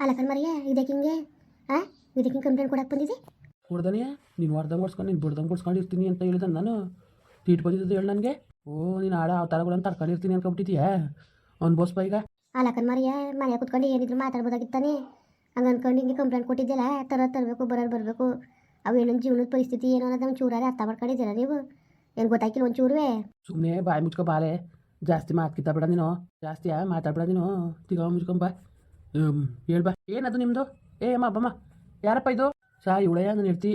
ಅಲಕನ್ ಕಣ್ಮರಿಯ ಇದಕ್ಕೆ ಹಿಂಗೆ ಆ? ಇದಕ್ಕೆ ಕಂಪ್ಲೇಂಟ್ ಕೊಡಕ್ಕೆ ಬಂದಿದೆ ಹೊಡ್ದನೆಯ ನೀನು ಹೊಡ್ದಂಗೆ ಹೊಡ್ಸ್ಕೊಂಡು ನೀನು ಬಿಡ್ದಂಗೆ ಕೊಡ್ಸ್ಕೊಂಡಿರ್ತೀನಿ ಅಂತ ಹೇಳಿದ ನಾನು. ತೀಟ್ ಬಂದಿದ್ದು ಹೇಳಿ ನನಗೆ. ಓ ನೀನು ಆಡ ಆ ಥರಗಳನ್ನು ತಡ್ಕೊಂಡಿರ್ತೀನಿ ಅವ್ನು ಅನ್ಬೋಸ್ಪ ಈಗ. ಅಲ್ಲ ಕಣ್ಮರಿಯ ಮನೆ ಕುತ್ಕೊಂಡು ಏನಿದ್ರು ಮಾತಾಡ್ಬೋದಾಗಿತ್ತಾನೆ. ಹಂಗೆ ಅನ್ಕೊಂಡು ಹಿಂಗೆ ಕಂಪ್ಲೇಂಟ್ ಕೊಟ್ಟಿದ್ದೆಲ್ಲ ತರ ತರಬೇಕು ಬರೋರು ಬರಬೇಕು. ಅವು ಏನೊಂದು ಜೀವನದ ಪರಿಸ್ಥಿತಿ ಏನೋ ಅನ್ನೋದು ಒಂದು ಚೂರಾರೆ ಅರ್ಥ ಮಾಡ್ಕೊಂಡಿದ್ದೀರ ನೀವು? ಏನು ಗೊತ್ತಾಗಿಲ್ಲ ಒಂದು ಚೂರುವೆ? ಸುಮ್ಮನೆ ಬಾಯಿ ಮುಚ್ಕೊ ಬಾಲೆ. ಜಾಸ್ತಿ ಮಾತು ಕಿತ್ತಾಬೇಡ ನೀನು. ಜಾಸ್ತಿ ಮಾತಾಡ್ಬೇಡ ನೀನು. ತಿಗ ಮುಚ್ಕೊಂಬ ಹೇಳ್ಬಾ. ಏನದು ನಿಮ್ಮದು ಏ ಅಮ್ಮ ಅಬ್ಬಮ್ಮ. ಯಾರಪ್ಪ ಇದು? ಸಾ ಇವಳೆಯ ನನ್ನ ಹೇಳ್ತಿ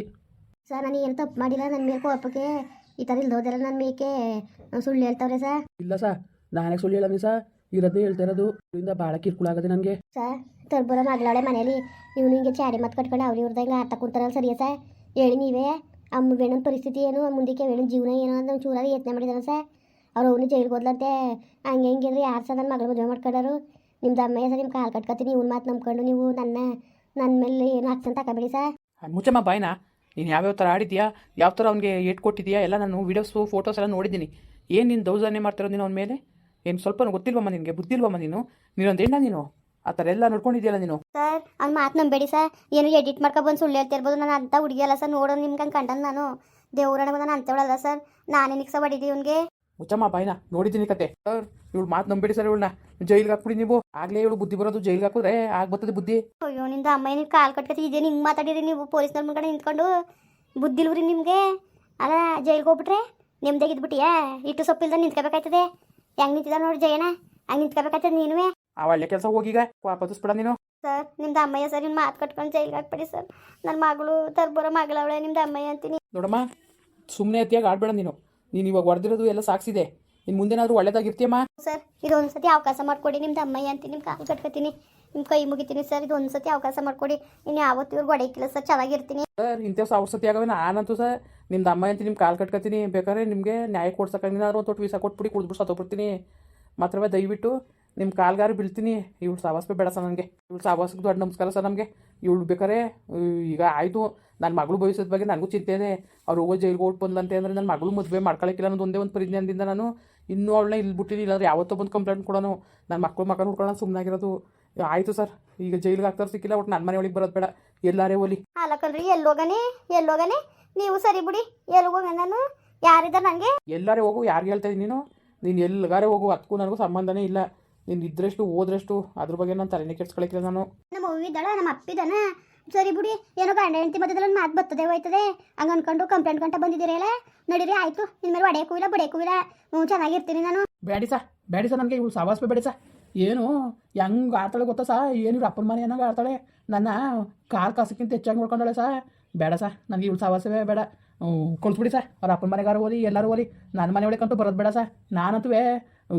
ಸರ್ ನಾನು ಏನು ತಪ್ಪು ಮಾಡಿಲ್ಲ? ನನ್ನ ಮೇಲೆ ಕೋಪಕ್ಕೆ ಈ ಥರ ಇಲ್ದೋದೆಲ್ಲ ನನ್ನ ಮೇಕೆ. ಸುಳ್ಳು ಹೇಳ್ತಾವ್ರೆ ಸರ್ ಇಲ್ಲ ಸಾ ನಾನೇ ಸುಳ್ಳು ಹೇಳನಿ ಸಾ. ಇರೋದೇ ಹೇಳ್ತಾ ಇರೋದು. ಇದರಿಂದ ಭಾಳ ಕಿರ್ಕುಳ ಆಗದೆ ನನಗೆ. ಸರ್ ತರ್ಬರ ಮಗಳವಳೆ ಮನೇಲಿ. ಇವನು ಹಿಂಗೆ ಚಾಡಿ ಮಾತು ಕಟ್ಕೊಂಡು ಅವ್ರು ಇವ್ರದಂಗೆ ಆಟ ಕುಂತಾರಲ್ಲ ಸರಿಯಾ ಸರ್ ಹೇಳಿ ನೀವೇ ಅಮ್ಮ ವೇಣನ ಪರಿಸ್ಥಿತಿ ಏನು ಮುಂದಕ್ಕೆ ವೇಣನ ಜೀವನ ಏನು ಅಂತ ಚೂರಾಗಿ ಯತ್ನ ಮಾಡಿದಾರೆ ಸರ್ ಅವ್ರು ಅವನು ಜೈಲಿಗೆ ಹೋದ್ಲಂತೆ. ಹಂಗೆ ಹಿಂಗೆ ಅಂದ್ರೆ ಯಾರು ಸಹ ನನ್ನ ಮಗಳು ಮದುವೆ ಮಾಡ್ಕೊಂಡಾರು? ನಿಮ್ದು ಅಮ್ಮ ಸರ್ ನಿಮ್ಮ ಕಾಲು ಕಟ್ಕೊತೀನಿ ಇವ್ನ ಮಾತು ನಂಬ್ಕೊಂಡು ನೀವು ನನ್ನ ನನ್ನ ಮೇಲೆ ಏನು ಆಗ್ತಂತ ತಗೋಬೇಡಿ ಸರ್. ಮುಚ್ಚಮ್ಮ ಬಾಯ್ನ ನೀನು ಯಾವ್ಯಾವ ಥರ ಆಡಿದ್ಯಾ ಯಾವ ಥರ ಅವ್ನಿಗೆ ಏಟ್ ಕೊಟ್ಟಿದ್ಯಾ ಎಲ್ಲ ನಾನು ವೀಡಿಯೋಸು ಫೋಟೋಸ್ ಎಲ್ಲ ನೋಡಿದ್ದೀನಿ. ಏನು ನೀನು ದೌರ್ಜನ್ಯ ಮಾಡ್ತಿರೋದು ನೀನು ಅವ್ನ ಮೇಲೆ? ಏನು ಸ್ವಲ್ಪ ಗೊತ್ತಿಲ್ವಮ್ಮ ನಿನಗೆ ಬುದ್ಧಿಲ್ವಮ್ಮ ನೀನು? ನೀನೊಂದು ಹೆಣ್ಣ ನೀನು? ಆ ಥರ ಎಲ್ಲ ನೋಡ್ಕೊಂಡಿದ್ಯಲ್ಲ ನೀನು? ಸರ್ ಅವ್ನು ಮಾತು ನಂಬೇಡಿ ಸರ್. ಏನು ಎಡಿಟ್ ಮಾಡ್ಕೊ ಬಂದು ಸುಳ್ಳು ಹೇಳ್ತಿರ್ಬೋದು ನಾನು ಅಂತ ಹುಡುಗಿಯಲ್ಲ ಸರ್ ನೋಡೋ ನಿಮ್ಗೆ ಹಂಗೆ ಕಂಡನ್ ನಾನು. ದೇವ್ರಣ ನಾನು ಅಂತೇಳಲ್ಲ ಸರ್. ನಾನೇ ನಿಕ್ಸ ಹೊಡಿದಿ ಇವ್ನಿಗೆ. ಮುಚ್ಚಮ್ಮ ಬಾಯ್ನ ನೋಡಿದ್ದೀನಿ ಕತೆ. ಸರ್ ಇವಳು ಮಾತು ನಂಬಿಡಿ ಸರ್ ಇವಳನ್ನ. ಜೈಲ್ಗೆ ಹಾಕ್ಬಿಡಿ ನೀವು. ಆಗ್ಲೇ ಇವಳು ಬುದ್ಧಿ ಬರೋದು ಜೈಲ್ಗೆ ಹಾಕಿದ್ರೆ ಆಗ ಬರ್ತದೆ ಬುದ್ಧಿ. ಅಯ್ಯೋ ನಿಂದ ಅಮ್ಮ ನೀವು ಕಾಲು ಕಟ್ಕತಿ ಇದೇನು ಹಿಂಗೆ ಮಾತಾಡಿರಿ ನೀವು ಪೊಲೀಸ್ನವ್ರ ಕಡೆ ನಿಂತ್ಕೊಂಡು. ಬುದ್ಧಿಲ್ವ್ರಿ ನಿಮಗೆ. ಅಲ್ಲ ಜೈಲ್ಗೆ ಹೋಗ್ಬಿಟ್ರೆ ನಿಮ್ದಾಗ ಇದ್ಬಿಟ್ಟಿಯಾ? ಇಟ್ಟು ಸೊಪ್ಪಿಲ್ದ ನಿಂತ್ಕೋಬೇಕಾಯ್ತದೆ. ಹೆಂಗ್ ನಿಂತಿದ ನೋಡಿ ಜಯಣ್ಣ. ಹಂಗೆ ನಿಂತ್ಕೋಬೇಕಾಯ್ತದೆ ನೀನುವೆ. ಆ ಒಳ್ಳೆ ಕೆಲಸ ಹೋಗೀಗ ವಾಪಸ್ಬಿಡ ನೀನು. ಸರ್ ನಿಮ್ದು ಅಮ್ಮಯ್ಯ ಸರ್ ನಿಮ್ಮ ಮಾತು ಕಟ್ಕೊಂಡು ಜೈಲ್ಗೆ ಹಾಕ್ಬಿಡಿ ಸರ್. ನನ್ನ ಮಗಳು ತರ್ಬರೋ ಮಗಳವಳೆ. ನಿಮ್ದು ಅಮ್ಮಯ್ಯ ಅಂತೀನಿ. ನೋಡಮ್ಮ ಸುಮ್ಮನೆ ಅತಿಯಾಗಿ ಆಡ್ಬೇಡ ನೀನು. ನೀನು ಇವಾಗ ಹೊಡೆದಿರೋದು ಎಲ್ಲ ಸಾಕ್ಸಿದೆ. ಇನ್ನು ಮುಂದೇನಾದ್ರೂ ಒಳ್ಳೇದಾಗಿರ್ತೀಯಮ್ಮ? ಸರ್ ಇದೊಂದು ಸತಿ ಅವಕಾಶ ಮಾಡಿಕೊಡಿ. ನಿಮ್ದು ಅಮ್ಮ ಅಂತ ನಿಮ್ಮ ಕಾಲು ಕಟ್ಕೊತೀನಿ. ನಿಮ್ಮ ಕೈ ಮುಗಿತೀನಿ ಸರ್ ಇದು ಒಂದ್ಸತಿ ಅವಕಾಶ ಮಾಡಿಕೊಡಿ. ಇನ್ನು ಯಾವತ್ತೂ ಇವ್ರಿಗೆ ಹೊಡೆಯಕ್ಕಿಲ್ಲ ಸರ್ ಚೆನ್ನಾಗಿರ್ತೀನಿ. ಸರ್ ಇಂಥ ಸಾವಿರ ಸತಿ ಆಗವೆ ನಾನಂತೂ ಸರ್ ನಿಮ್ದು ಅಮ್ಮ ಅಂತ ನಿಮ್ಮ ಕಾಲು ಕಟ್ಕೊತೀನಿ. ಬೇಕಾದ್ರೆ ನಿಮಗೆ ನ್ಯಾಯ ಕೊಡ್ಸಕ್ಕೆ ಏನಾದ್ರು ಒಂದು ತೊಟ್ಟು ವೀಸಾ ಕೊಟ್ಬಿಡಿ ಕುಡಿದ್ಬಿಟ್ಟು ಸತ್ತೋಗ್ಬಿಡ್ತೀನಿ. ಮಾತ್ರವೇ ದಯವಿಟ್ಟು ನಿಮ್ಮ ಕಾಲ್ಗಾರು ಬೀಳ್ತೀನಿ. ಇವಳು ಸಾವಾಸ ಬೇಡ ಸರ್ ನನಗೆ. ಇವಳು ಸಾವಾಸಕ್ಕೆ ದೊಡ್ಡ ನಮಸ್ಕಾರ ಸರ್ ನಮಗೆ. ಇವಳು ಬೇಕಾರೆ ಈಗ ಆಯಿತು ನನ್ನ ಮಗಳು ಭವಿಷ್ಯದ ಬಗ್ಗೆ ನನಗೂ ಚಿಂತೆ ಇದೆ. ಅವ್ರು ಹೋಗೋ ಜೈಲಿಗೆ ಓಟ್ ಬಂದಂತೆ ಅಂದರೆ ನನ್ನ ಮಗಳು ಮದುವೆ ಮಾಡ್ಕೊಳಕ್ಕಿಲ್ಲ ಅನ್ನೋದು ಒಂದೇ ಒಂದು ಪರಿಜ್ಞಾನದಿಂದ ನಾನು ಇನ್ನೂ ಅವಳನ್ನ ಇಲ್ಲಿ ಬಿಟ್ಟಿದ್ದೀನಿ. ಇಲ್ಲಾಂದ್ರೆ ಯಾವತ್ತೋ ಬಂದು ಕಂಪ್ಲೇಂಟ್ ಕೊಡೋನು. ನನ್ನ ಮಕ್ಕಳು ಮಕ್ಕಳು ಸುಮ್ಮನೆ ಸುಮ್ಮನಾಗಿರೋದು ಆಯಿತು ಸರ್ ಈಗ ಜೈಲಿಗೆ ಹಾಕ್ತಾರೆ ಸಿಕ್ಕಿಲ್ಲ ಒಟ್ಟು ನನ್ನ ಮನೆ ಒಳಗೆ ಬರೋದು ಬೇಡ. ಎಲ್ಲಾರೇ ಒಲಿ. ಅಲ್ಲಕಲ್ರಿ ಎಲ್ಲೋಗನೆ ಎಲ್ಲೋಗನೆ ನೀವು ಸರಿ ಬಿಡಿ. ಎಲ್ಲಿಗೋಗ ನಾನು ಯಾರಿದ್ದಾರೆ ನನಗೆ? ಎಲ್ಲಾರೇ ಹೋಗು ಯಾರಿಗೆ ಹೇಳ್ತಾ ನೀನು? ನೀನು ಎಲ್ಲಿಗಾರೆ ಹೋಗು ಅದಕ್ಕೂ ನನಗೂ ಸಂಬಂಧನೇ ಇಲ್ಲ. ನೀನು ಇದ್ರಷ್ಟು ಓದ್ರಷ್ಟು ಅದ್ರ ಬಗ್ಗೆ ನಾನು ತಲೆನೇ ಕೆಡ್ಸ್ಕೊಳಕಿಲ್ಲ ನಾನು. ನಮ್ಮ ಅವ್ವ ಇದ್ದಾಳ ನಮ್ಮ ಅಪ್ಪಿದಾನ ಸರಿ ಬಿಡಿ ಏನೋ ಗಂಡ ಹೆಂಡತಿ ಮಧ್ಯದಲ್ಲಿ ಒಂದು ಮಾತು ಬರ್ತದೆ ಹೋಯ್ತದೆ. ಹಂಗೆ ಅನ್ಕೊಂಡು ಕಂಪ್ಲೇಂಟ್ ಗಂಟ ಬಂದಿದ್ದೀರಲ್ಲ ನಡೀರಿ ಆಯಿತು. ಮೇಲೆ ಒಡೆಯಕ್ಕೂ ಇಲ್ಲ ಬಡಿಯಕ್ಕೂ ಇಲ್ಲ ಹ್ಞೂ ಚೆನ್ನಾಗಿರ್ತೀನಿ ನಾನು. ಬೇಡಿ ಸಾ ಬೇಡಿ ಸಾ ನನಗೆ ಇವ್ಳು ಸಾವಾಸ ಬೇಡಿ ಸಾ. ಏನು ಹೆಂಗೆ ಆಡ್ತಾಳೆ ಗೊತ್ತಾ ಸಾ? ಏನು ಇವ್ರ ಅಪ್ಪನ ಮನೆ ಏನಾಗ ಆಡ್ತಾಳೆ? ನನ್ನ ಕಾರ್ ಕಾಸಕ್ಕಿಂತ ಹೆಚ್ಚಾಗಿ ನೋಡ್ಕೊಂಡಾಳೆ ಸಾ. ಬೇಡ ಸಾ ನನಗೆ ಇವ್ಳು ಸಾವಾಸವೇ ಬೇಡ. ಕಳಿಸ್ಬಿಡಿ ಸಾ. ಅವ್ರ ಅಪ್ಪನ ಮನೆಗಾರು ಓದಿ ಎಲ್ಲರೂ ಓದಿ. ನನ್ನ ಮನೆ ಒಳಗಂತೂ ಬರೋದು ಬೇಡ ಸಾ. ನಾನಂತೂ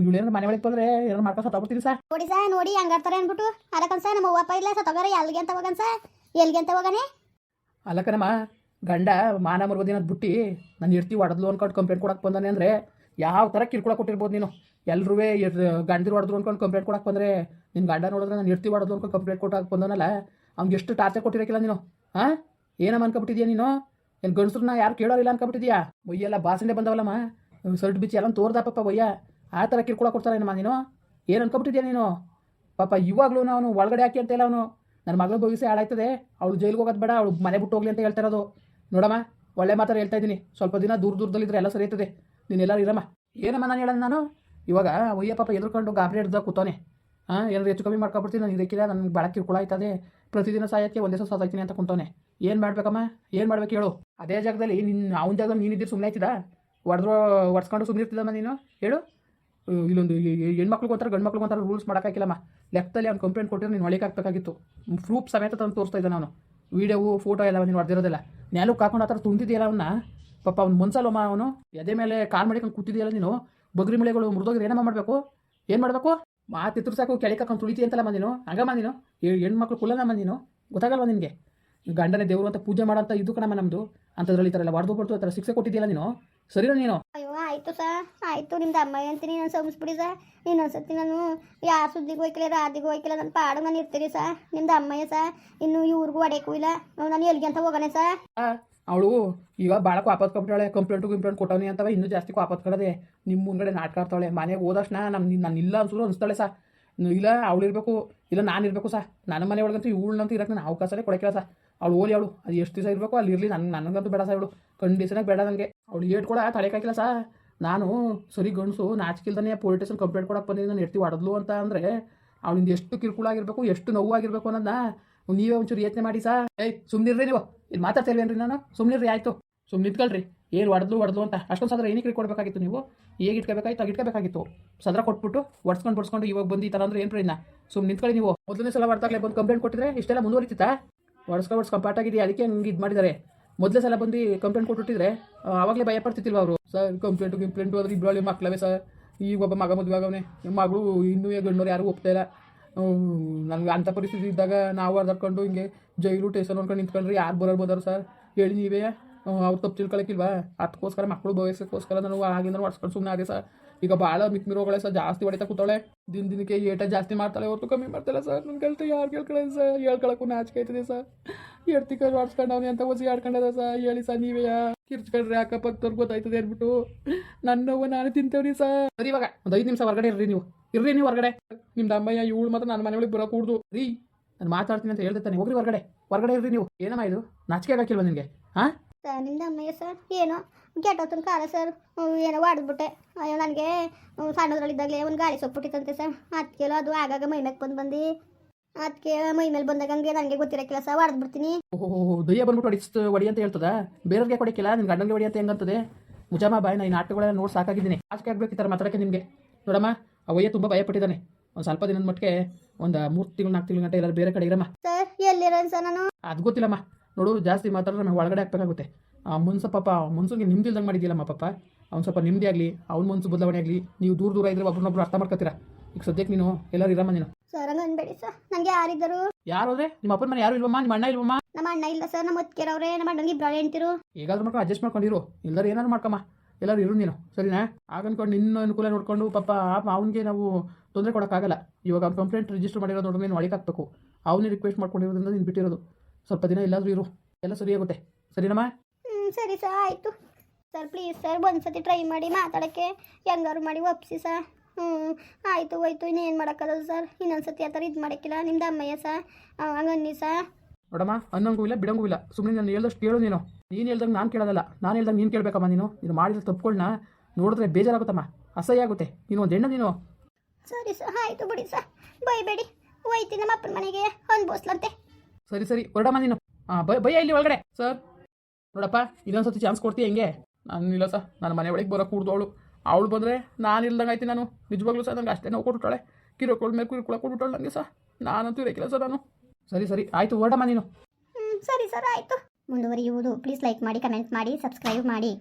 ಇವಳೇನಾರು ಮನೆ ಒಳಗೆ ಬಂದ್ರೆ ಏನಾರು ಮಾಡ್ಕೊಂಡು ಸತ್ತೋಗ್ಬಿಡ್ತೀರಿ ಸರ್. ನೋಡಿ ಸಾ ನೋಡಿ ಹಂಗಾಡ್ತಾರೆ ಅಂದ್ಬಿಟ್ಟು. ಅದಕ್ಕನ್ಸ ನಮ್ಮ ಅವ್ವ ಅಪ್ಪ ಇಲ್ಲ ಸತ್ತೋಗಾರ ಎಲ್ಲಿಗೆ ಅಂತ ಹೋಗನ್ಸ ಎಲ್ಲಿಗೆ ಅಂತ ಹೋಗನೆ? ಅಲ್ಲಕನಮ್ಮ ಗಂಡ ಮಾನ ಮರ್ಬೋದಿನ ಬಿಟ್ಟು ನಾನು ಇರ್ತಿ ಒಡದ್ಲು ಅನ್ಕೊಂಡು ಕಂಪ್ಲೇಂಟ್ ಕೊಡಕ್ಕೆ ಬಂದಾನೆ ಅಂದರೆ ಯಾವ ಥರ ಕಿರ್ಕೊಳಕ್ಕೆ ಕೊಟ್ಟಿರ್ಬೋದು ನೀನು. ಎಲ್ಲರೂ ಗಂಡದಿರು ಹೊಡೆದ್ರು ಅನ್ಕೊಂಡು ಕಂಪ್ಲೇಂಟ್ ಕೊಡಕ್ಕೆ ಬಂದರೆ ನಿನ್ನ ಗಂಡ ನೋಡಿದ್ರೆ ನಾನು ಇರ್ತಿ ಹೊಡೆದ್ಲು ಅನ್ಕೊಂಡು ಕಂಪ್ಲೇಂಟ್ ಕೊಟ್ಟಕ್ಕೆ ಬಂದನಲ್ಲ ಅವ್ನಿಗೆ ಎಷ್ಟು ಟಾರ್ಚರ್ ಕೊಟ್ಟಿರಕ್ಕಿಲ್ಲ ನೀನು ಹಾಂ ಏನಮ್ಮ ಅನ್ಕೊಬಿಟ್ಟಿದ್ಯಾ ನೀನು? ಏನು ಗಂಡಸ್ರನ್ನ ಯಾರು ಕೇಳೋರಿಲ್ಲ ಅನ್ಕೊಬಿಟ್ಟಿದ್ಯಾ? ಒಯ್ಯಲ್ಲ ಬಾಸಂಡೆ ಬಂದವಲ್ಲಮ್ಮ. ಸರ್ಟ್ ಬಿಚ್ಚಿ ಎಲ್ಲ ತೋರ್ದಪ್ಪಪ್ಪ ಬೊಯ್ಯ ಆ ಥರ ಕಿರುಕುಳ ಕೊಡ್ತಾರೆ ಏನಮ್ಮ ನೀನು ಏನು ಅನ್ಕೊಬಿಟ್ಟಿದ್ಯಾ ನೀನು? ಪಾಪ ಇವಾಗಲೂ ಅವನು ಒಳಗಡೆ ಹಾಕಿ ಅಂತ ಇಲ್ಲ ಅವನು. ನನ್ನ ಮಗಳು ಭವಿಷ್ಯ ಹಾಳಾಯ್ತದೆ. ಅವಳು ಜೈಲಿಗೆ ಹೋಗೋದು ಬೇಡ, ಅವಳು ಮನೆ ಬಿಟ್ಟು ಹೋಗ್ಲಿ ಅಂತ ಹೇಳ್ತಾ ಇರೋದು. ನೋಡಮ್ಮ, ಒಳ್ಳೆ ಮಾತಾರು ಹೇಳ್ತಾ ಇದ್ದೀನಿ. ಸ್ವಲ್ಪ ದಿನ ದೂರ ದೂರದಲ್ಲಿದ್ರೆ ಎಲ್ಲ ಸರಿ ಇರ್ತದೆ. ನೀನೆಲ್ಲರೂ ಇರಮ್ಮ. ಏನಮ್ಮ ನಾನು ಹೇಳೋದು ನಾನು? ಇವಾಗ ಒಯ್ಯ ಪಾಪ ಎದುರ್ಕೊಂಡು ಗಾಬರಿ ಹಿಡ್ದ ಕೂತಾನೆ ಹಾಂ ಏನಾದ್ರು ಹೆಚ್ಚು ಕಮ್ಮಿ ಮಾಡ್ಕೊಬಿಡ್ತೀನಿ. ನಾನು ಇದಕ್ಕಿಲ್ಲ, ನನಗೆ ಭಾಳ ಕಿರ್ಕೊಳ ಆಯ್ತದೆ. ಪ್ರತಿದಿನ ಸಾಯಕ್ಕೆ ಒಂದೇ ಸಲ ಸಾಯ್ತೀನಿ ಅಂತ ಕೂತಾನೆ ಏನು ಮಾಡಬೇಕಮ್ಮ? ಏನು ಮಾಡ್ಬೇಕು ಹೇಳು. ಅದೇ ಜಾಗದಲ್ಲಿ ನಿನ್ನ ಅವನ ಜಾಗದಲ್ಲಿ ನೀನಿದ್ದೀರಿ ಸುಮ್ಮನೆ ಆಯ್ತಿದ ಹೊಡೆದ್ರು ಒಡ್ಸ್ಕೊಂಡು ಸುಮ್ಮನೆ ಇರ್ತಿದ್ದಮ್ಮ ನೀನು? ಹೇಳು. ಇಲ್ಲೊಂದು ಹೆಣ್ಮಕ್ಳಿಗೆ ಒಂಥರ ಗಂಡು ಮಕ್ಳಿಗೆ ಒಂಥರ ರೂಲ್ಸ್ ಮಾಡೋಕ್ಕಾಗಿಲ್ಲಮ್ಮ ಲೆಕ್ಕದಲ್ಲಿ ಅವ್ನು ಕಂಪ್ಲೇಂಟ್ ಕೊಟ್ಟಿದ್ರೆ ನೀನು ಹೊಳೆಗೆ ಹಾಕಬೇಕಾಗಿತ್ತು ಪ್ರೂಫ್ ಸಮೇತ ತಂದು ತೋರಿಸ್ತಾ ಇದ್ದೆ ನಾನು ವೀಡಿಯೋವು ಫೋಟೋ ಎಲ್ಲ ನೀನು ಹೊಡೆದಿರೋದಿಲ್ಲ. ನೆಲಕ್ಕೆ ಹಾಕೊಂಡು ಆ ಥರ ತುಂಬಿದೆಯಲ್ಲ ಅವನ್ನ ಪಾಪ ಅವ್ನು ಮನ್ಸಲ್ಲಮ್ಮ ಅವನು. ಎದೆ ಮೇಲೆ ಕಾಲು ಮಾಡಿಕೊಂಡು ಕೂತಿದೆಯಲ್ಲ ನೀನು? ಬಗ್ರಿ ಮಳೆಗಳು ಮೃದೋಗಿ ಏನಮ್ಮ ಮಾಡಬೇಕು? ಏನು ಮಾಡಬೇಕು? ಮಾತಿತ್ರ ಸಾಕು ಕೆಳಕ್ಕೆ ತುಳಿತಿ ಅಂತಲ್ಲ ನೀನು? ಹಂಗಮ್ಮ ನೀನು? ಹೆಣ್ಮಕ್ಳು ಕುಲ್ಲನಮ್ಮ ನೀನು? ಗೊತ್ತಾಗಲ್ವ ನಿನಗೆ? ಗಂಡನೇ ದೇವರು ಅಂತ ಪೂಜೆ ಮಾಡೋಂಥ ಇದು ಕಣಮ್ಮ ನಮ್ಮದು ಅಂಥದ್ರಲ್ಲಿ ಈ ಥರ ಎಲ್ಲ ಹೊಡೆದು ಬರ್ತು ಆ ಥರ ಶಿಕ್ಷೆ ಕೊಟ್ಟಿದ್ದೀಯಲ್ಲ ನೀನು? ಸರಿನಾ ನೀನು? ಆಯಿತು ಸಾ ಆಯಿತು. ನಿಮ್ದು ಅಮ್ಮ ಅಂತೀನಿ ನಾನು ಸಂಬಿಸ್ಬಿಡಿ ಸಾ ಇನ್ನೊಂದ್ಸತಿ ನಾನು ಯಾರ ಸುದ್ದಿಗೂ ಹೋಯ್ಕಿಲ್ಲ ರಾದಿಗೂ ಹೋಯ್ಕಿಲ್ಲ ನನ್ನ ಪಾಡು ನಾನು ಇರ್ತೀರಿ ಸಾ ನಿಮ್ದು ಅಮ್ಮಯ್ಯ ಸಾ ಇನ್ನು ಇವ್ರಿಗೂ ಹೊಡೆಯಕ್ಕೂ ಇಲ್ಲ. ನಾನು ಎಲ್ಲಿಗೆ ಅಂತ ಹೋಗೋಣ ಸಾ ಅವಳು ಈಗ ಭಾಳ ವಾಪಸ್ ಕಂಪ್ಲೇಳೆ ಕಂಪ್ಲೇಂಟು ಕಂಪ್ಲೇಂಟ್ ಕೊಟ್ಟವನಿ ಅಂತವ ಇನ್ನೂ ಜಾಸ್ತಿ ವಾಪಸ್ ಕಡದೆ ನಿಮ್ಮ ಮುಂದ್ಗಡೆ ನಾಟಕ ಆಡ್ತಾಳೆ. ಮನೆಗೆ ಹೋದಕ್ಷಣ ನಮ್ಮ ನಾನು ಇಲ್ಲ ಅನ್ಸಿದ್ರು ಅನಿಸ್ತಾಳೆ ಸಾ ಇಲ್ಲ, ಅವಳು ಇರಬೇಕು. ಇಲ್ಲ, ನಾನು ಇರಬೇಕು ಸಹ ನನ್ನ ಮನೆ ಒಳಗಂತೂ ಇವಳಂತೂ ಇರಕ್ಕೆ ನಾನು ಅವಕಾಶನೇ ಕೊಡಕಿಲ್ಲ ಸಹ ಅವಳು ಓಲಿ ಅವಳು. ಅದು ಎಷ್ಟು ದಿವಸ ಇರಬೇಕು, ಅಲ್ಲಿ ಇರಲಿ. ನನ್ನ ನನಗಂತೂ ಬೇಡ ಸಹ ಇವಳು. ಕಂಡೀಷನಾಗಿ ಬೇಡ ನನಗೆ ಅವಳು ಏಟ್ ಕೂಡ ತಡೆಕಾಕಿಲ್ಲ ಸಹ ನಾನು ಸರಿ ಗಂಡಸು, ನಾಚಿಕಿಲ್ದಾನೆ ಪೊಲೀಸ್ ಸ್ಟೇಷನ್ ಕಂಪ್ಲೇಂಟ್ ಕೊಡಕ್ಕೆ ಬಂದಿದ್ದು ನಾನು ಎಡ್ತಿ ಹೊಡೆದ್ಲು ಅಂತ ಅಂದರೆ ಅವನಿಂದ ಎಷ್ಟು ಕಿರುಕುಳ ಆಗಿರಬೇಕು, ಎಷ್ಟು ನೋವಾಗಿರ್ಬೇಕು ಅನ್ನೋದನ್ನ ನೀವೇ ಒಂಚೂರು ಯೋಚನೆ ಮಾಡಿ ಸಾ. ಏಯ್ ಸುಮ್ಮನಿರ್ರಿ ನೀವು. ಇಲ್ಲಿ ಮಾತಾಡ್ತಿಲ್ವೇನ್ರಿ ನಾನು? ಸುಮ್ಮನಿರ್ರಿ ಆಯಿತು. ಸುಮ್ಮನೆ ಇಟ್ಕೊಳ್ರಿ ಏನು ಹೊಡೆದ್ಲು ಹೊಡೆದ್ಲು ಅಂತ. ಅಷ್ಟೊಂದು ಸದ್ರ ಏನಕ್ಕೆ ಕೊಡಬೇಕಾಗಿತ್ತು ನೀವು? ಹೇಗೆ ಇಟ್ಕೋಬೇಕಾಯ್ತು ಆಗ ಇಟ್ಕೋಬೇಕಾಗಿತ್ತು. ಸದ್ರ ಕೊಟ್ಬಿಟ್ಟು ಒಡ್ಸ್ಕೊಂಡು ಬಡ್ಸ್ಕೊಂಡು ಇವಾಗ ಬಂದು ಈ ಥರ ಅಂದ್ರೆ ಏನು ಪ್ರಯೋಜನ ಸುಮ್ಮನೆ ನಿಂತ್ಕೊಳ್ಳಿ ನೀವು. ಮೊದಲನೇ ಸಲ ಹೊಡೆದಾಗಲೇ ಬಂದು ಕಂಪ್ಲೇಂಟ್ ಕೊಟ್ಟಿದ್ರೆ ಇಷ್ಟೆಲ್ಲ ಮುಂದುವರಿತಿತ್ತಾ? ಒಡ್ಸ್ಕೊ ಒಡ್ಸ್ಕೊ, ಪಾಠ ಆಗಿದೆಯಾ? ಅದಕ್ಕೆ ಹಂಗೆ ಇದು ಮಾಡಿದ್ದಾರೆ. ಮೊದಲೇ ಸಲ ಬಂದು ಕಂಪ್ಲೇಂಟ್ ಕೊಟ್ಬಿಟ್ಟಿದ್ರೆ ಆ, ಆವಾಗಲೇ ಭಯ ಪಡ್ತಿತ್ತಿಲ್ವ ಅವರು? ಸರ್ ಕಂಪ್ಲೇಂಟು ಕಂಪ್ಲೇಂಟ್ ಅದ್ರ ಇಬ್ಬರಲ್ಲಿ ಮಕ್ಕಳವೇ ಸರ್. ಈಗ ಒಬ್ಬ ಮಗ ಮದುವೆ ಆಗವನೆ. ಮಗಳು ಇನ್ನೂ ಗಂಡೋರು ಯಾರು ಒಪ್ತಾ ಇಲ್ಲ. ನನಗೆ ಅಂಥ ಪರಿಸ್ಥಿತಿ ಇದ್ದಾಗ ನಾವು ಅರ್ಧಕೊಂಡು ಹಿಂಗೆ ಜೈಲು ಟೇಷನ್ ಅನ್ಕೊಂಡು ನಿಂತ್ಕೊಂಡ್ರಿ ಯಾರು ಬರೋರು ಬಂದರು ಸರ್? ಹೇಳಿ ನೀವೇ. ಅವ್ರು ತಪ್ಪು ತಿಳ್ಕೊಳಕ್ಕಿಲ್ವಾ? ಅದಕ್ಕೋಸ್ಕರ ಮಕ್ಕಳು ಭವಿಷ್ಯಕ್ಕೋಸ್ಕರ ನಾನು ಆಗಿಂದ ಹೊಡ್ಸ್ಕೊಂಡು ಸುಮ್ಮನೆ ಅದೇ ಸರ್. ಈಗ ಭಾಳ ಮಿಕ್ಮಿರೋಗಳೇ ಸರ್, ಜಾಸ್ತಿ ಹೊಡಿತಾ ಕೂತಾಳೆ ದಿನ ದಿನಕ್ಕೆ ಏಟ ಜಾಸ್ತಿ ಮಾಡ್ತಾಳೆ, ಹೊರತು ಕಮ್ಮಿ ಮಾಡ್ತಾಳೆ ಸರ್. ನನ್ನ ಕಲ್ತು ಯಾರು ಕೇಳ್ಕೊಳ್ಳಿ ಸರ್? ಹೇಳ್ಕೊಳಕ್ಕೂ ನಾಚಿಕೆ ಆಯ್ತದೆ ಸರ್. ಎಡ್ತಿ ಕೈ ಅಂತ ಒಸಿ ಆಡ್ಕೊಂಡದ ಸರ್. ಹೇಳಿ ಸರ್, ನೀವೇ ಕಿರ್ಚ್ಕೊಂಡ್ರೆ ಅಕ್ಕಪಕ್ಕದವ್ರು ಗೊತ್ತಾಯ್ತದೆ ಅಂದ್ಬಿಟ್ಟು ನನ್ನ ನೋವು ನಾನು ತಿಂತೇವ್ರಿ ಸರ್. ಸರಿ ಇವಾಗ ಒಂದು ಐದು ನಿಮಿಷ ಹೊರಗಡೆ ಇರ್ರಿ ನೀವು. ಇರ್ರಿ ನೀವು ಹೊರಗಡೆ. ನಿಮ್ದು ಅಮ್ಮಯ್ಯ, ಇವಳು ಮಾತ್ರ ನನ್ನ ಮನೆ ಒಳಗೆ ಬರೋಕೂಡ್ದು ರೀ, ನಾನು ಮಾತಾಡ್ತೀನಿ ಅಂತ ಹೇಳ್ತಾನೆ ಹೋಗ್ರಿ ಹೊರಗಡೆ. ಹೊರಗಡೆ ಇರ್ರಿ ನೀವು. ಏನಮ್ಮ ಇದು? ನಾಚಿಕೆ ಹಾಕಿಲ್ವ ನಿಮಗೆ ಹಾಂ ನಿಮ್ದು ಅಮ್ಮಯ್ಯ ಸರ್ ಏನೋ? ಕೆಟ್ಟೋತನ ಕಾಲ ಸರ್. ಏನೋ ಹೊಡೆದ್ಬಿಟ್ಟೆ ಅಯ್ಯೋ ನನಗೆ ಸಣ್ಣದ್ರಲ್ಲಿದ್ದಾಗಲೇ ಒಂದು ಗಾಳಿ ಸೊಪ್ಪಿಟ್ಟಿತ್ತಂತೆ ಸರ್. ಅದಕ್ಕೆ ಅದು ಆಗಾಗ ಮೈ ಮ್ಯಾಗೆ ಬಂದು ಬಂದು. ಅದಕ್ಕೆ ಮೈ ಮೇಲೆ ಬಂದಾಗ ಹಂಗೆ ನನಗೆ ಗೊತ್ತಿರೋ ಕೆಲಸ ಹೊಡೆದ್ಬಿಡ್ತೀನಿ ಓಹೋ ದಯ್ಯ ಬಂದ್ಬಿಟ್ಟು ಹೊಡಿಸ್ತು ಹೊಡಿ ಅಂತ ಹೇಳ್ತದ? ಬೇರೆಯವ್ರಿಗೆ ಕೊಡಕ್ಕಿಲ್ಲ ನಿಮ್ಮ ಗಂಡಂಗೆ ಹೊಡಿ ಅಂತ ಹೆಂಗಂತದೆ ಮುಜಾಮ ಬಾಯ್ ನಾ ಈ ನಾಟಕಗಳೆಲ್ಲ ನೋಡಿ ಸಾಕಾಗಿದ್ದೀನಿ. ಆಚೆ ಆಗ್ಬೇಕು ಈ ಥರ ಮಾತಾಡೋಕ್ಕೆ ನಿಮಗೆ. ನೋಡಮ್ಮ ಅವಯ್ಯ ತುಂಬ ಭಯಪಟ್ಟಿದ್ದಾನೆ. ಒಂದು ಸ್ವಲ್ಪ ದಿನದ ಮಟ್ಟಿಗೆ ಒಂದು ಮೂರು ತಿಂಗಳು ನಾಲ್ಕು ತಿಂಗಳು ಗಂಟೆ ಎಲ್ಲರೂ ಬೇರೆ ಕಡೆ ಇರಮ್ಮ. ಸರ್ ಎಲ್ಲಿರೋದು ಸರ್ ನಾನು? ಅದು ಗೊತ್ತಿಲ್ಲಮ್ಮ. ನೋಡು ಜಾಸ್ತಿ ಮಾತಾಡಿದ್ರೆ ನಮಗೆ ಒಳಗಡೆ ಹಾಕ್ಬೇಕಾಗುತ್ತೆ. ಆ ಮುನ್ಸ ಪಾಪ ಮುನ್ಸುಗೆ ನಿಮ್ದು ಇಲ್ದಂಗೆ ಮಾಡಿದ್ದಿಲ್ಲಮ್ಮ ಪಾಪ. ಅವ್ನು ಸ್ವಲ್ಪ ನಿಮ್ಮದೇ ಆಗಲಿ ಅವ್ನ ಮನ್ಸು ಬದಲಾವಣೆ ಆಗಲಿ ನೀವು ದೂರ ದೂರ ಇದ್ರೆ ಒಬ್ರನ್ನೊಬ್ರು ಅರ್ಥ ಮಾಡ್ಕೊತೀರಾ. ಈಗ ಸದ್ಯಕ್ಕೆ ನೀನು ಎಲ್ಲರೂ ಇರಮ್ಮ ನೀನು. ಸರ್ ಹಂಗ ಅನ್ಬೇಡಿ ಸರ್. ನನಗೆ ಯಾರಿದ್ದರು ಯಾರು ಹೋದ್ರೆ? ನಿಮ್ಮ ಅಪ್ಪನ ಮನೆ ಯಾರು ಇಲ್ವಮ್ಮ? ನಿಮ್ಮ ಅಣ್ಣ ಇಲ್ವಮ್ಮ? ನಮ್ಮ ಅಣ್ಣ ಇಲ್ಲ ಸರ್ ನಮ್ಮ ಅವ್ರೆ ನಮ್ಮ ಅಣ್ಣಂಗೆ ಇಬ್ಬರು ಹೇಳ್ತಿರು ಹೇಗಾದ್ರೂ ಮಾಡ್ಕೊಂಡು ಅಡ್ಜಸ್ಟ್ ಮಾಡ್ಕೊಂಡಿರು. ಎಲ್ಲರೂ ಏನಾದ್ರು ಮಾಡ್ಕಮ್ಮ. ಎಲ್ಲರೂ ಇರು ನೀನು ಸರಿನಾ? ಆಗ ಅನ್ಕೊಂಡು ನಿನ್ನ ಅನುಕೂಲ ನೋಡ್ಕೊಂಡು ಪಾಪ ಅವನಿಗೆ ನಾವು ತೊಂದರೆ ಕೊಡೋಕ್ಕಾಗಲ್ಲ. ಇವಾಗ ಅವ್ನು ಕಂಪ್ಲೇಂಟ್ ರಿಜಿಸ್ಟರ್ ಮಾಡಿರೋದು ನೋಡಿದ್ರೆ ನೀನು ಒಳಗೆ ಹಾಕ್ಬೇಕು. ಅವನೇ ರಿಕ್ವೆಸ್ಟ್ ಮಾಡ್ಕೊಂಡಿರೋದ್ರಿಂದ ನೀನು ಬಿಟ್ಟಿರೋದು. ಸ್ವಲ್ಪ ದಿನ ಎಲ್ಲಾದರೂ ಇರು. ಎಲ್ಲ ಸರಿಯಾಗುತ್ತೆ ಸರಿನಮ್ಮ? ಹ್ಞೂ ಸರಿ ಸರ್ ಆಯಿತು. ಸರ್ ಪ್ಲೀಸ್ ಸರ್ ಒಂದ್ಸತಿ ಟ್ರೈ ಮಾಡಿ ಮಾತಾಡೋಕ್ಕೆ ಹೆಂಗಾರು ಮಾಡಿ ಒಪ್ಸಿ ಸರ್. ಹ್ಞೂ ಆಯಿತು ಹೋಯ್ತು. ಇನ್ನೇನು ಮಾಡೋಕ್ಕಲ್ಲ ಸರ್. ಇನ್ನೊಂದ್ಸತಿ ಆ ಥರ ಇದು ಮಾಡೋಕ್ಕಿಲ್ಲ. ನಿಮ್ದು ಅಮ್ಮಯ್ಯ ಸರ್. ಹಂಗನ್ನಿ ಸರ್. ನೋಡಮ್ಮ ಅನ್ನಂಗೂ ಇಲ್ಲ ಬಿಡಂಗೂ ಇಲ್ಲ. ಸುಮ್ಮನೆ ನಾನು ಹೇಳ್ದಷ್ಟು ಕೇಳು ನೀನು. ನೀನು ಹೇಳ್ದಂಗೆ ನಾನು ಕೇಳೋದಲ್ಲ. ನಾನು ಹೇಳ್ದಂಗೆ ನೀನು ಕೇಳಬೇಕಮ್ಮ ನೀನು. ನೀನು ಮಾಡಿದ್ರೆ ತಪ್ಪುಗಳನ್ನ ನೋಡಿದ್ರೆ ಬೇಜಾರಾಗುತ್ತಮ್ಮ. ಅಸಹ್ಯ ಆಗುತ್ತೆ ನೀನು ಒಂದು ಹೆಣ್ಣು ನೀನು. ಸರಿ ಸರ್ ಆಯಿತು ಬಿಡಿ ಸರ್. ಬೈಬೇಡಿ. ಹೋಯ್ತೀನಿ ನಮ್ಮ ಅಪ್ಪನ ಮನೆಗೆ. ಅನ್ಬೋಸ್ಲಂತೆ ಸರಿ ಸರಿ, ಹೊರಡಮ್ಮ ನೀನು. ಹಾಂ ಬೈ ಇಲ್ಲಿ ಒಳಗಡೆ. ಸರ್, ನೋಡಪ್ಪ ಇನ್ನೊಂದ್ಸತಿ ಚಾನ್ಸ್ ಕೊಡ್ತೀಯ ಹೆಂಗೆ? ನಾನು ಇಲ್ಲ ಸರ್ ನಾನು ಮನೆ ಒಳಗೆ ಬರೋ ಕೂಡ್ದು ಅವಳು ಬಂದರೆ ನಾನು ಇಲ್ದಂಗೆ ಆಯ್ತು ನಾನು. ನಿಜವಾಗ್ಲೂ ಸರ್, ನಂಗೆ ಅಷ್ಟೇ ನೋವು ಕೊಟ್ಬಿಟ್ಟಾಳೆ. ಕಿರೋಕೊಳ್ ಮೇಲೆ ಕಿರುಕುಳ ಕೊಟ್ಬಿಟ್ಟಾಳೆ ನನಗೆ ಸರ್. ನಾನಂತೂ ಇರೋಕ್ಕಿಲ್ಲ ಸರ್ ನಾನು. ಸರಿ ಸರಿ, ಆಯಿತು, ಹೊರಡಮ್ಮ ನೀನು. ಸರಿ ಸರ್, ಆಯಿತು. ಮುಂದುವರಿಯುವುದು ಪ್ಲೀಸ್ ಲೈಕ್ ಮಾಡಿ ಕಮೆಂಟ್ ಮಾಡಿ ಸಬ್ಸ್ಕ್ರೈಬ್ ಮಾಡಿ.